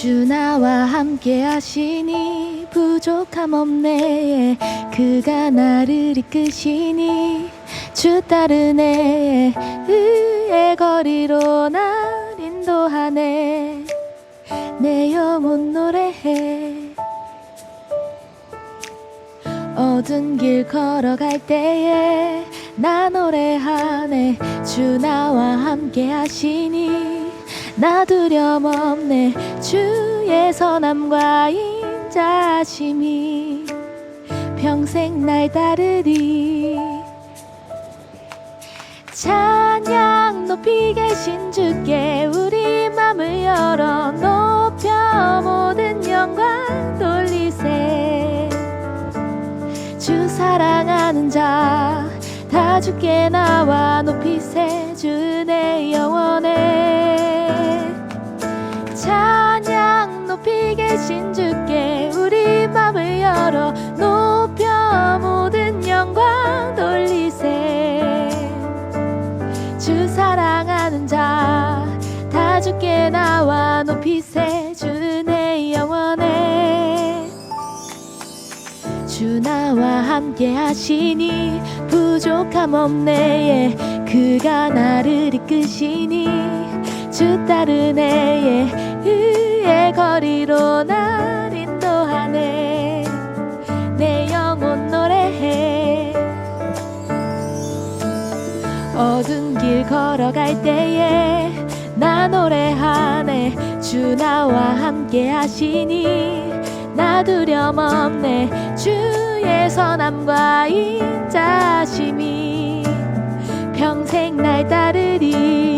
주 나와 함께 하시니 부족함 없네. 그가 나를 이끄시니 주 따르네. 의의 거리로 날 인도하네. 내 영혼 노래해. 어두운 길 걸어갈 때에 나 노래하네. 주 나와 함께 하시니 나 두려움 없네. 주의 선함과 인자심이 평생 날 따르리. 찬양 높이 계신 주께 우리 맘을 열어 높여 모든 영광 돌리세. 주 사랑하는 자 다 주께 나와 높이세. 주 내 영원에 찬양 높이 계신 주께 우리 맘을 열어 높여 모든 영광 돌리세 주 사랑하는 자 다 주께 나와 높이세 주내 영원에 주 나와 함께 하시니 부족함 없네 예. 그가 나를 이끄시니 주 따르네 예. 걸어갈 때에 나 노래하네 주 나와 함께 하시니 나 두려움 없네 주의 선함과 인자심이 평생 날 따르리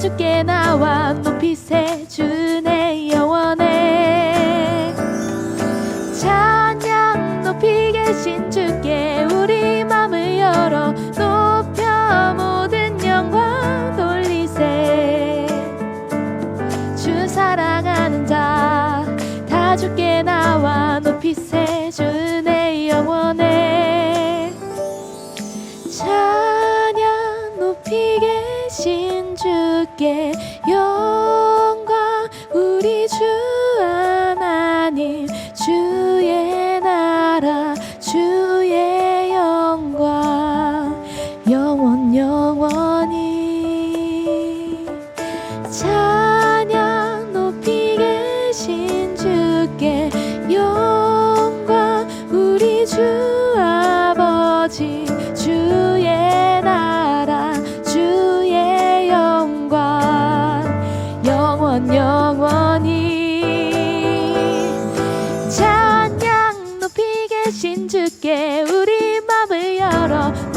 주께 나와 높이세 주내 영원에 찬양 높이 계신 주께 우리 맘을 열어 높여 모든 영광 돌리세. 주 사랑하는 자 다 주께 나 주께 신주께 우리 마음을 열어.